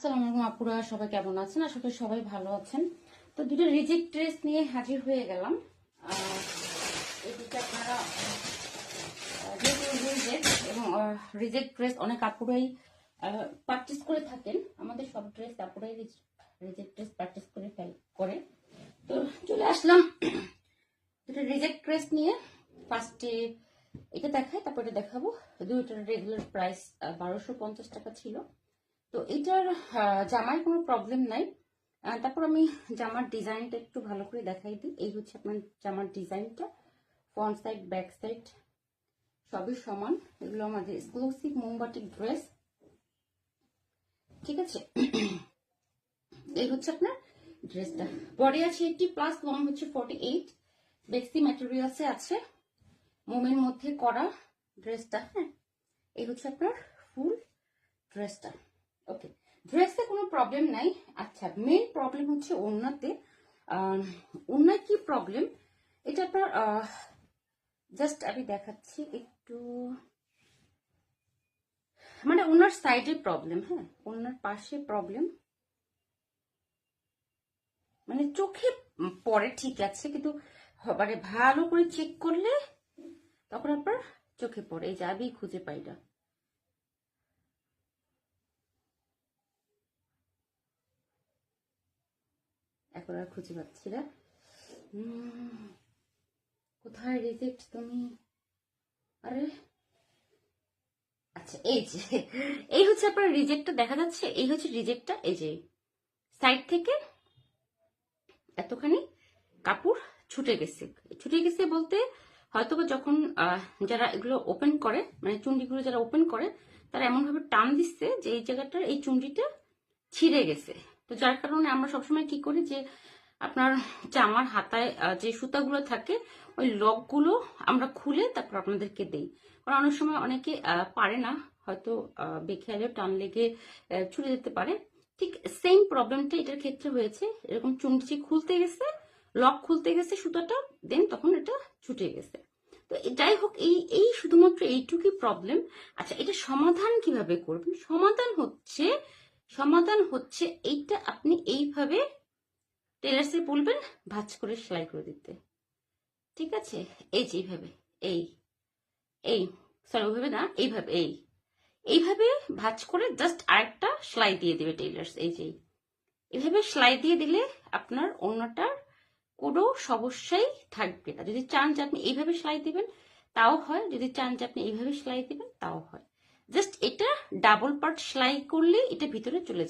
আসসালামু আলাইকুম আপুরা, সবাই কেমন আছেন? আশা করি সবাই ভালো আছেন। তো দুটো রিজেক্ট ড্রেস নিয়ে হাজির হয়ে গেলাম। দুটো আপনারা এবং রিজেক্ট ড্রেস অনেক আপুরাই পারচেস করে থাকেন। আমাদের সব ড্রেস আপুরাই রিজেক্ট ড্রেস পারচেস করে ফেল, করে। তো চলে আসলাম। দুটো রিজেক্ট ড্রেস নিয়ে ফার্স্টে এটা দেখাই, তারপর এটা দেখাবো। দুইটার রেগুলার প্রাইস বারোশো পঞ্চাশ টাকা ছিল। তো এটার জামায় কোনো প্রবলেম নাই। তারপর আমি জামার ডিজাইনটা একটু ভালো করে দেখাই দিই। এই হচ্ছে আপনার জামার ডিজাইনটা ফ্রন্ট সাইড ব্যাক সাইড সবই সমান। এগুলো আমাদের এক্সক্লুসিভ মোমবাটিক ড্রেস ঠিক আছে? এই হচ্ছে আপনার ড্রেসটা বডি আছে এইটটি প্লাস লং হচ্ছে ফর্টি এইট বেক্সি ম্যাটেরিয়ালসে আছে। মোমের মধ্যে করা ড্রেসটা হ্যাঁ? এই হচ্ছে আপনার ফুল ড্রেসটা ওকে ড্রেসে কোনো প্রবলেম নাই। আচ্ছা মেইন প্রবলেম হচ্ছে ওড়নাতে। ওড়নায় কি প্রবলেম এটা আপনার জাস্ট আমি দেখাচ্ছি একটু। মানে ওনার সাইডে প্রবলেম হ্যাঁ? ওনার পাশে প্রবলেম মানে চোখে পরে ঠিক আছে, কিন্তু মানে ভালো করে চেক করলে তখন আপনার চোখে পড়ে। এই যে আমি খুঁজে পাই না। এখন আর খুঁজে পাচ্ছি না। কোথায় রিজেক্ট তুমি? আরে আচ্ছা এই যে, এই হচ্ছে আপনার রিজেক্টটা দেখা যাচ্ছে? এই হচ্ছে রিজেক্টটা? এই যে, সাইড থেকে এতখানি কাপড় ছুটে গেছে। ছুটে গেছে বলতে হয়তো যখন যারা এগুলো ওপেন করে মানে চুন্ডিগুলো যারা ওপেন করে, তারা এমন ভাবে টান দিচ্ছে যে এই জায়গাটার এই চুন্ডিটা ছিঁড়ে গেছে। তো যার কারণে আমরা সবসময় কি করি যে, আপনার জামার হাতায় যে সুতাগুলো থাকে, ওই লকগুলো আমরা খুলে তারপর আপনাদেরকে দেই। কারণ অনেক সময় অনেকে পারে না, হয়তো বেখেয়ালে টান লেগে ছুটে যেতে পারে। ঠিক সেম প্রবলেমটা এটার ক্ষেত্রে হয়েছে। এরকম চুমচি খুলতে গেছে, লক খুলতে গেছে সুতাটা দেন তখন এটা ছুটে গেছে। তো যাই হোক, এই এই শুধুমাত্র এইটুকুই প্রবলেম আচ্ছা এটা সমাধান কীভাবে করবেন? সমাধান হচ্ছে সমাধান হচ্ছে এইটা আপনি এইভাবে টেলার্সে বলবেন, ভাজ করে সেলাই করে দিতে। ঠিক আছে? এই যে এইভাবে, এই এই সরি ওইভাবে না, এইভাবে, এই, এইভাবে ভাঁজ করে জাস্ট আরেকটা সেলাই দিয়ে দেবে টেলার্স এই যে এইভাবে সেলাই দিয়ে দিলে আপনার অন্যটার কোনো সমস্যাই থাকবে না। যদি চান যে আপনি এইভাবে সেলাই দিবেন, তাও হয়। যদি চান যে আপনি এইভাবে সেলাই দিবেন, তাও হয়। জাস্ট এটা ডাবল পার্ট সেলাই করলে এটা ভিতরে চলে